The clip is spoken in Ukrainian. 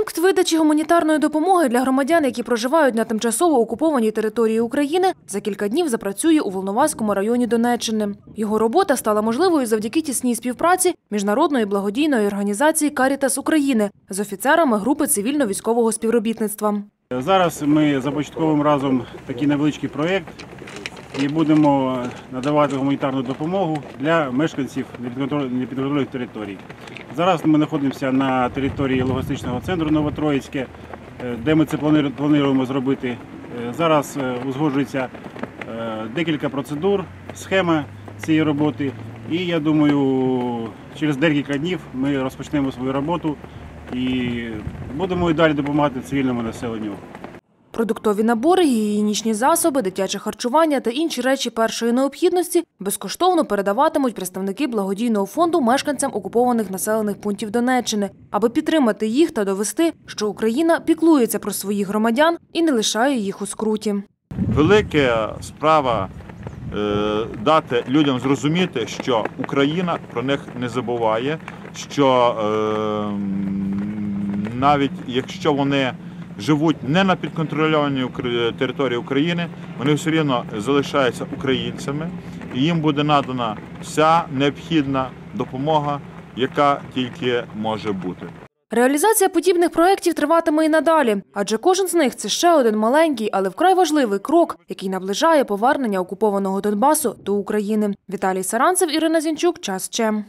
Пункт видачі гуманітарної допомоги для громадян, які проживають на тимчасово окупованій території України, за кілька днів запрацює у Волноваському районі Донеччини. Його робота стала можливою завдяки тісній співпраці міжнародної благодійної організації Карітас України з офіцерами групи цивільно-військового співробітництва. Зараз ми започатковуємо разом такий невеличкий проєкт і будемо надавати гуманітарну допомогу для мешканців непідготовлених територій. Зараз ми знаходимося на території логістичного центру Новотроїцьке, е, де ми це плануємо зробити. Е, Зараз е, узгоджується декілька процедур, схема цієї роботи. І я думаю, через декілька днів ми розпочнемо свою роботу і будемо і далі допомагати цивільному населенню. Продуктові набори, гігієнічні засоби, дитяче харчування та інші речі першої необхідності безкоштовно передаватимуть представники благодійного фонду мешканцям окупованих населених пунктів Донеччини, аби підтримати їх та довести, що Україна піклується про своїх громадян і не лишає їх у скруті. велика справа е, дати людям зрозуміти, що Україна про них не забуває, що е, навіть якщо вони живуть не на підконтрольованій території України, вони все рівно залишаються українцями, і їм буде надана вся необхідна допомога, яка тільки може бути. Реалізація подібних проєктів триватиме і надалі, адже кожен з них це ще один маленький, але вкрай важливий крок, який наближає повернення окупованого Донбасу до України. Віталій Саранцев, Ірина Зінчук, час Чем.